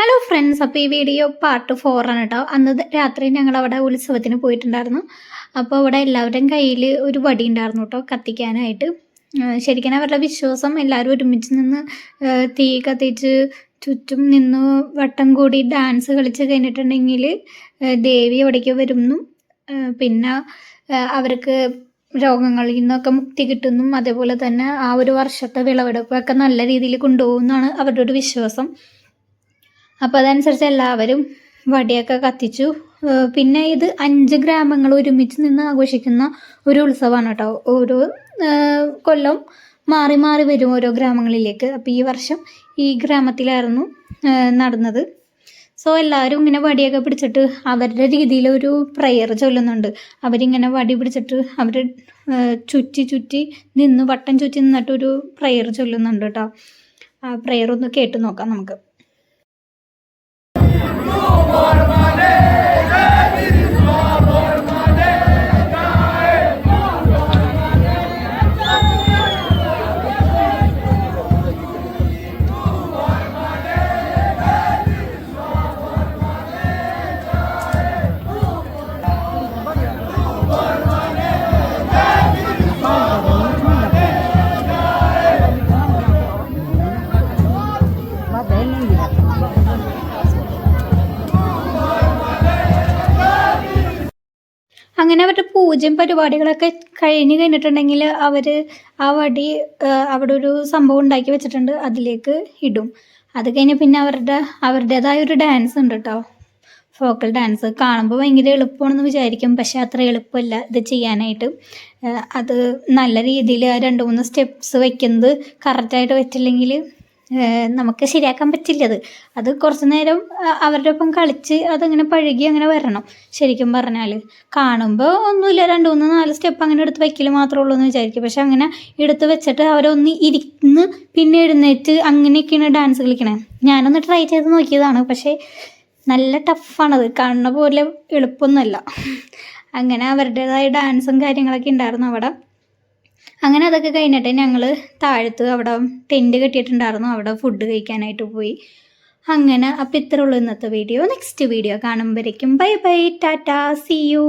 Hello friends അപ്പോൾ ഈ video part four ആണ് കേട്ടോ അന്ന് രാത്രി ഞങ്ങൾ അവിടെ ഉത്സവത്തിന് പോയിട്ടുണ്ടായിരുന്നു. അപ്പോൾ അവിടെ എല്ലാവരുടെയും കയ്യിൽ ഒരു വടി ഉണ്ടായിരുന്നു കേട്ടോ കത്തിക്കാനായിട്ട്. ശരിക്കും അവരുടെ വിശ്വാസം എല്ലാവരും ഒരുമിച്ച് നിന്ന് തീ കത്തിച്ച് ചുറ്റും നിന്ന് വട്ടം കൂടി ഡാൻസ് കളിച്ച് കഴിഞ്ഞിട്ടുണ്ടെങ്കിൽ ദേവി എവിടേക്കോ വരുന്നു. പിന്നെ അവർക്ക് രോഗങ്ങളിൽ നിന്നൊക്കെ മുക്തി കിട്ടുന്നു. അതേപോലെ തന്നെ ആ ഒരു വർഷത്തെ വിളവെടുപ്പൊക്കെ നല്ല രീതിയിൽ കൊണ്ടുപോകുമെന്നാണ് അവരുടെ ഒരു വിശ്വാസം. അപ്പോൾ അതനുസരിച്ച് എല്ലാവരും വടിയൊക്കെ കത്തിച്ചു. പിന്നെ ഇത് അഞ്ച് ഗ്രാമങ്ങൾ ഒരുമിച്ച് നിന്ന് ആഘോഷിക്കുന്ന ഒരു ഉത്സവമാണ് കേട്ടോ. ഓരോ കൊല്ലം മാറി മാറി വരും ഓരോ ഗ്രാമങ്ങളിലേക്ക്. അപ്പോൾ ഈ വർഷം ഈ ഗ്രാമത്തിലായിരുന്നു നടന്നത്. സോ എല്ലാവരും ഇങ്ങനെ വടിയൊക്കെ പിടിച്ചിട്ട് അവരുടെ രീതിയിൽ ഒരു പ്രെയർ ചൊല്ലുന്നുണ്ട്. അവരിങ്ങനെ വടി പിടിച്ചിട്ട് അവർ ചുറ്റി ചുറ്റി നിന്ന് വട്ടം ചുറ്റി നിന്നിട്ട് ഒരു പ്രെയർ ചൊല്ലുന്നുണ്ട് കേട്ടോ. ആ പ്രെയർ ഒന്ന് കേട്ട് നോക്കാം നമുക്ക്. അങ്ങനെ അവരുടെ പൂജ്യം പരിപാടികളൊക്കെ കഴിഞ്ഞ് കഴിഞ്ഞിട്ടുണ്ടെങ്കിൽ അവർ ആ വടി അവിടെ ഒരു സംഭവം ഉണ്ടാക്കി വെച്ചിട്ടുണ്ട്. അതിലേക്ക് ഇടും. അത് കഴിഞ്ഞ് പിന്നെ അവരുടെ അവരുടേതായ ഒരു ഡാൻസ് ഉണ്ട് കേട്ടോ ഫോക്കൽ ഡാൻസ് കാണുമ്പോൾ ഭയങ്കര എളുപ്പമാണെന്ന് വിചാരിക്കും. പക്ഷെ അത്ര എളുപ്പമല്ല ഇത് ചെയ്യാനായിട്ട്. അത് നല്ല രീതിയിൽ രണ്ട് മൂന്ന് സ്റ്റെപ്സ് വയ്ക്കുന്നത് കറക്റ്റായിട്ട് വെച്ചില്ലെങ്കിൽ നമുക്ക് ശരിയാക്കാൻ പറ്റില്ല അത്. കുറച്ച് നേരം അവരുടെ ഒപ്പം കളിച്ച് അതങ്ങനെ പഴകി അങ്ങനെ വരണം. ശരിക്കും പറഞ്ഞാൽ കാണുമ്പോൾ ഒന്നുമില്ല രണ്ട് മൂന്ന് നാല് സ്റ്റെപ്പ് അങ്ങനെ എടുത്ത് വയ്ക്കൽ മാത്രമേ ഉള്ളൂ എന്ന് വിചാരിക്കും. പക്ഷെ അങ്ങനെ എടുത്ത് വെച്ചിട്ട് അവരൊന്ന് ഇരുന്ന് പിന്നെ എഴുന്നേറ്റ് അങ്ങനെയൊക്കെയാണ് ഡാൻസ് കളിക്കണേ. ഞാനൊന്ന് ട്രൈ ചെയ്ത് നോക്കിയതാണ്. പക്ഷേ നല്ല ടഫാണത്. കാണുന്ന പോലെ എളുപ്പമൊന്നുമല്ല. അങ്ങനെ അവരുടേതായ ഡാൻസും കാര്യങ്ങളൊക്കെ ഉണ്ടായിരുന്നു. അവിടെ അങ്ങനെ അതൊക്കെ കഴിഞ്ഞിട്ട് ഞങ്ങൾ താഴത്ത് അവിടെ ടെന്റ് കെട്ടിയിട്ടുണ്ടായിരുന്നു. അവിടെ ഫുഡ് കഴിക്കാനായിട്ട് പോയി. അങ്ങനെ അപ്പം ഇത്രയുള്ളൂ ഇന്നത്തെ video next video കാണുമ്പോഴേക്കും. Bye bye tata see you